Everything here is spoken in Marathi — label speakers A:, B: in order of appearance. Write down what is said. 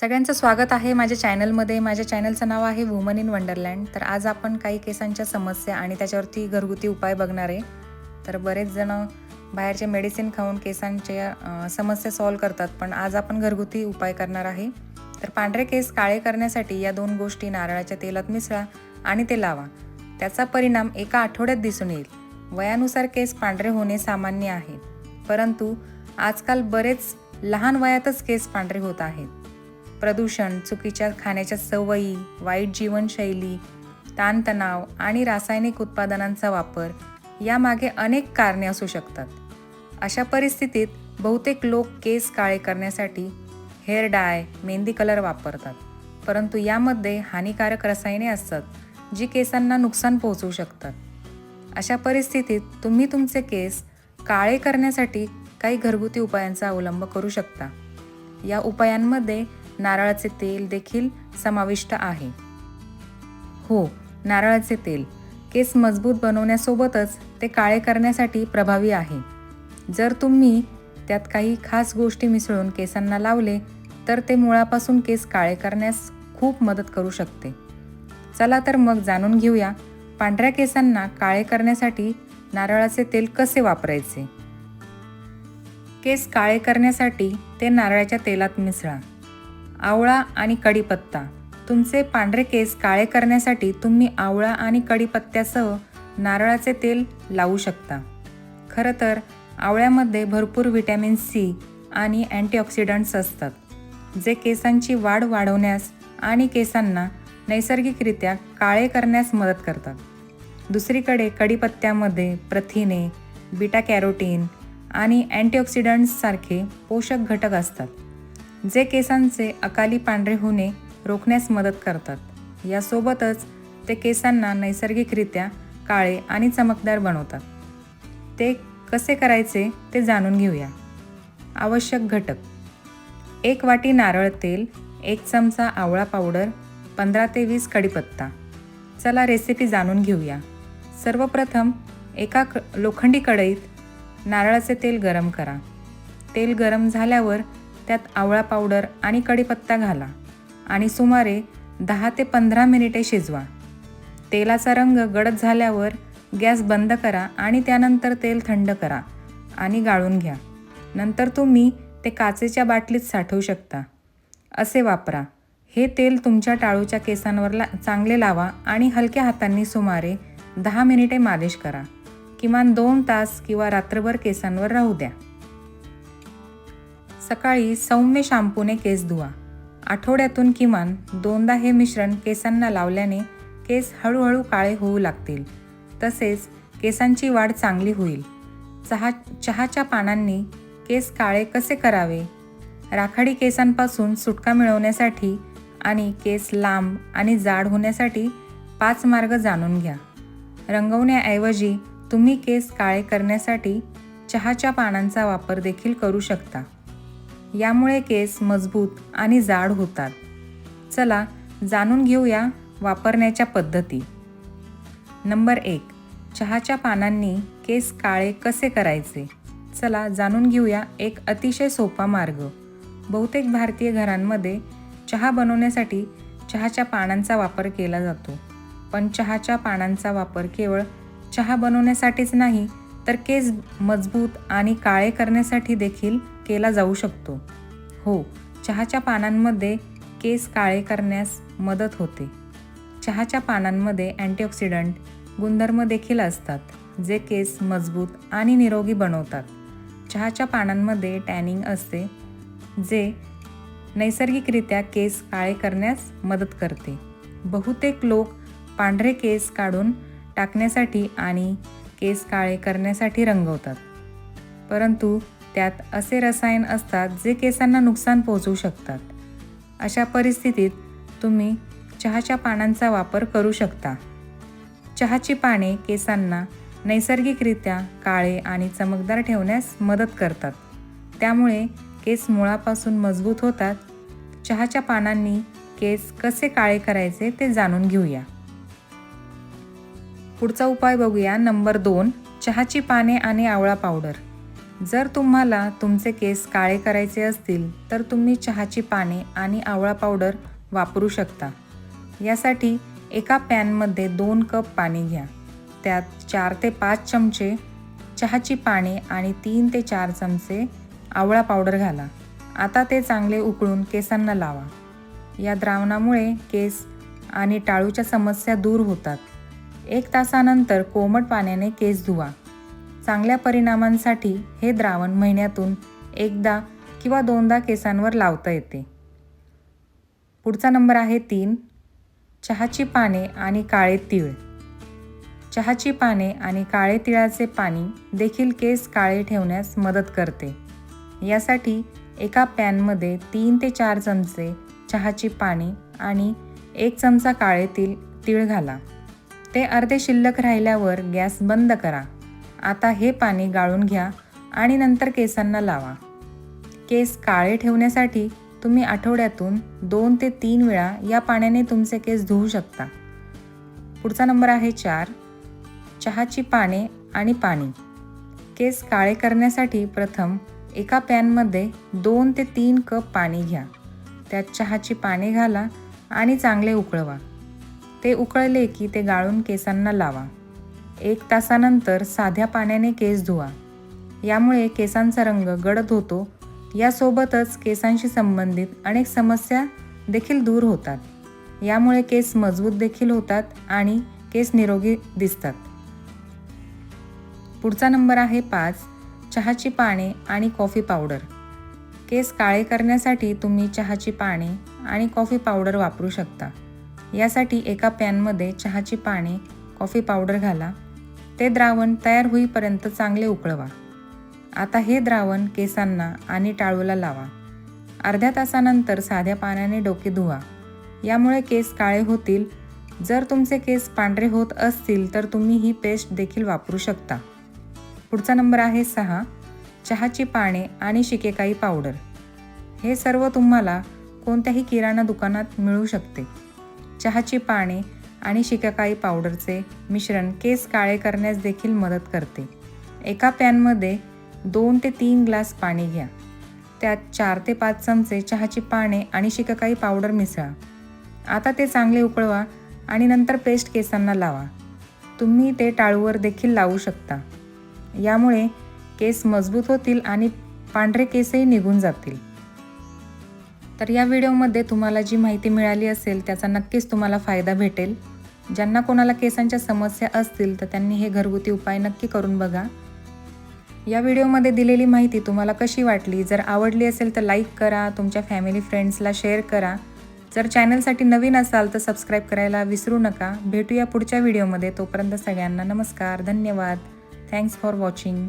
A: सगळ्यांचं स्वागत आहे माझ्या चॅनलमध्ये. माझ्या चॅनलचं नाव आहे वुमन इन वंडरलँड. तर आज आपण काही केसांच्या समस्या आणि त्याच्यावरती घरगुती उपाय बघणार आहे. तर बरेच जण बाहेरचे मेडिसिन खाऊन केसांच्या समस्या सॉल्व करतात पण आज आपण घरगुती उपाय करणार आहे. तर पांढरे केस काळे करण्यासाठी या दोन गोष्टी नारळाच्या तेलात मिसळा आणि ते लावा. त्याचा परिणाम एका आठवड्यात दिसून येईल. वयानुसार केस पांढरे होणे सामान्य आहे. परंतु आजकाल बरेच लहान वयातच केस पांढरे होत आहेत. प्रदूषण चुकीच्या खाण्याच्या सवयी वाईट जीवनशैली ताणतणाव आणि रासायनिक उत्पादनांचा वापर यामागे अनेक कारणे असू शकतात. अशा परिस्थितीत बहुतेक लोक केस काळे करण्यासाठी हेअर डाय मेहंदी कलर वापरतात. परंतु यामध्ये हानिकारक रसायने असतात जी केसांना नुकसान पोहोचवू शकतात. अशा परिस्थितीत तुम्ही तुमचे केस काळे करण्यासाठी काही घरगुती उपायांचा अवलंब करू शकता. या उपायांमध्ये नारळाचे तेल देखील समाविष्ट आहे. हो नारळाचे तेल. केस मजबूत बनवण्यासोबतच ते काळे करण्यासाठी प्रभावी आहे. जर तुम्ही त्यात काही खास गोष्टी मिसळून केसांना लावले तर ते मुळापासून केस काळे करण्यास खूप मदत करू शकते. चला तर मग जाणून घेऊया पांढऱ्या केसांना काळे करण्यासाठी नारळाचे तेल कसे वापरायचे? केस काळे करण्यासाठी ते नारळाच्या तेलात मिसळा. आवळा आणि कढीपत्ता. तुमचे पांढरे केस काळे करण्यासाठी तुम्ही आवळा आणि कढीपत्त्यासह नारळाचे तेल लावू शकता. खरं तर आवळ्यामध्ये भरपूर व्हिटॅमिन सी आणि अँटीऑक्सिडंट्स असतात जे केसांची वाढ वाढवण्यास आणि केसांना नैसर्गिकरित्या काळे करण्यास मदत करतात. दुसरीकडे कढीपत्त्यामध्ये प्रथिने बीटा कॅरोटीन आणि अँटीऑक्सिडंट्ससारखे पोषक घटक असतात. जे केसांचे अकाली पांढरे होणे रोखण्यास मदत करतात. यासोबतच ते केसांना नैसर्गिकरित्या काळे आणि चमकदार बनवतात. ते कसे करायचे ते जाणून घेऊया. आवश्यक घटक. एक वाटी नारळ तेल एक चमचा आवळा पावडर पंधरा ते वीस कढीपत्ता. चला रेसिपी जाणून घेऊया. सर्वप्रथम एका क लोखंडी कढईत नारळाचे तेल गरम करा. तेल गरम झाल्यावर त्यात आवळा पावडर आणि कढीपत्ता घाला आणि सुमारे दहा ते पंधरा मिनिटे शिजवा. तेलाचा रंग गडद झाल्यावर गॅस बंद करा आणि त्यानंतर तेल थंड करा आणि गाळून घ्या. नंतर तुम्ही ते काचेच्या बाटलीत साठवू शकता. असे वापरा. हे तेल तुमच्या टाळूच्या केसांवर ला चांगले लावा आणि हलक्या हातांनी सुमारे दहा मिनिटे मालिश करा. किमान दोन तास किंवा रात्रभर केसांवर राहू द्या. सकाळी सौम्य शॅम्पूने केस धुवा. आठवड्यातून किमान दोनदा हे मिश्रण केसांना लावल्याने केस हळूहळू काळे होऊ लागतील. तसेच केसांची वाढ चांगली होईल. चहा चहाच्या पानांनी केस काळे कसे करावे? राखाडी केसांपासून सुटका मिळवण्यासाठी आणि केस लांब आणि जाड होण्यासाठी पाच मार्ग जाणून घ्या. रंगवण्याऐवजी तुम्ही केस काळे करण्यासाठी चहाच्या पानांचा वापर देखील करू शकता. यामुळे केस मजबूत आणि जाड होतात. चला जाणून घेऊया वापरण्याच्या पद्धती. नंबर एक चहाच्या पानांनी केस काळे कसे करायचे? चला जाणून घेऊया एक अतिशय सोपा मार्ग. बहुतेक भारतीय घरांमध्ये चहा बनवण्यासाठी चहाच्या पानांचा वापर केला जातो. पण चहाच्या पानांचा वापर केवळ चहा बनवण्यासाठीच नाही तर केस मजबूत आणि काळे करण्यासाठी देखील केला जाऊ शकतो. हो चहाच्या पानांमध्ये केस काळे करण्यास मदत होते. चहाच्या पानांमध्ये अँटीऑक्सिडंट गुणधर्म देखील असतात जे केस मजबूत आणि निरोगी बनवतात. चहाच्या पानांमध्ये टॅनिंग असते जे नैसर्गिकरित्या केस काळे करण्यास मदत करते. बहुतेक लोक पांढरे केस काढून टाकण्यासाठी आणि केस काळे करण्यासाठी रंगवतात. परंतु त्यात असे रसायन असतात जे केसांना नुकसान पोहोचवू शकतात. अशा परिस्थितीत तुम्ही चहाच्या पानांचा वापर करू शकता. चहाची पाने केसांना नैसर्गिकरित्या काळे आणि चमकदार ठेवण्यास मदत करतात. त्यामुळे केस मुळापासून मजबूत होतात. चहाच्या पानांनी केस कसे काळे करायचे ते जाणून घेऊया. पुढचा उपाय बघूया. नंबर दोन चहाची पाने आणि आवळा पावडर. जर तुम्हाला तुमचे केस काळे करायचे असतील तर तुम्ही चहाची पाने आणि आवळा पावडर वापरू शकता. यासाठी एका पॅनमध्ये दोन कप पाणी घ्या. त्यात चार ते पाच चमचे चहाची पाने आणि तीन ते चार चमचे आवळा पावडर घाला. आता ते चांगले उकळून केसांना लावा. या द्रावणामुळे केस आणि टाळूच्या समस्या दूर होतात. एक तासानंतर कोमट पाण्याने केस धुवा. चांगल्या परिणामांसाठी हे द्रावण महिन्यातून एकदा किंवा दोनदा केसांवर लावता येते. पुढचा नंबर आहे तीन. चहाची पाने आणि काळे तीळ. चहाची पाने आणि काळे तिळाचे पाणी देखील केस काळे ठेवण्यास मदत करते. यासाठी एका पॅनमध्ये तीन ते चार चमचे चहाची पाने आणि एक चमचा काळे तीळ तिळ घाला. ते अर्धे शिल्लक राहिल्यावर गॅस बंद करा. आता हे पाणी गाळून घ्या आणि नंतर केसांना लावा. केस काळे ठेवण्यासाठी तुम्ही आठवड्यातून दोन ते तीन वेळा या पाण्याने तुमचे केस धुवू शकता. पुढचा नंबर आहे चार. चहाची पाने आणि पाणी. केस काळे करण्यासाठी प्रथम एका पॅनमध्ये दोन ते तीन कप पाणी घ्या. त्यात चहाची पाने घाला आणि चांगले उकळवा. ते उकळले की ते गाळून केसांना लावा. एक तासानंतर साध्या पाण्याने केस धुवा. यामुळे केसांचा रंग गडद होतो. यासोबतच केसांशी संबंधित अनेक समस्या देखील दूर होतात. यामुळे केस मजबूत देखील होतात आणि केस निरोगी दिसतात. पुढचा नंबर आहे पाच चहाची पाने आणि कॉफी पावडर. केस काळे करण्यासाठी तुम्ही चहाची पाने आणि कॉफी पावडर वापरू शकता. यासाठी एका पॅनमध्ये चहाची पाने कॉफी पावडर घाला. ते द्रावण तयार होईपर्यंत चांगले उकळवा. आता हे द्रावण केसांना आणि टाळूला लावा. अर्ध्या तासानंतर साध्या पाण्याने डोके धुवा. यामुळे केस काळे होतील. जर तुमचे केस पांढरे होत असतील तर तुम्ही ही पेस्ट देखील वापरू शकता. पुढचा नंबर आहे सहा. चहाची पाने आणि शिकेकाई पावडर. हे सर्व तुम्हाला कोणत्याही किराणा दुकानात मिळू शकते. चहाची पाने आणि शिकाकाई पावडरचे मिश्रण केस काळे करण्यास देखील मदत करते. एका पॅनमध्ये दोन ते तीन ग्लास पाणी घ्या. त्यात चार ते पाच चमचे चहाची पाने आणि शिकाकाई पावडर मिसळा. आता ते चांगले उकळवा आणि नंतर पेस्ट केसांना लावा. तुम्ही ते टाळूवर देखील लावू शकता. यामुळे केस मजबूत होतील आणि पांढरे केसही निघून जातील. तर या व्हिडिओमध्ये तुम्हाला जी माहिती मिळाली असेल त्याचा नक्कीच तुम्हाला फायदा भेटेल. ज्यांना कोणाला केसांच्या समस्या असतील तर त्यांनी हे घरगुती उपाय नक्की करून बघा. या व्हिडिओमध्ये दिलेली माहिती तुम्हाला कशी वाटली? जर आवडली असेल तर लाईक करा तुमच्या फॅमिली फ्रेंड्सला शेअर करा. जर चॅनलसाठी नवीन असाल तर सबस्क्राईब करायला विसरू नका. भेटूया पुढच्या व्हिडिओमध्ये. तोपर्यंत सगळ्यांना नमस्कार धन्यवाद. Thanks for watching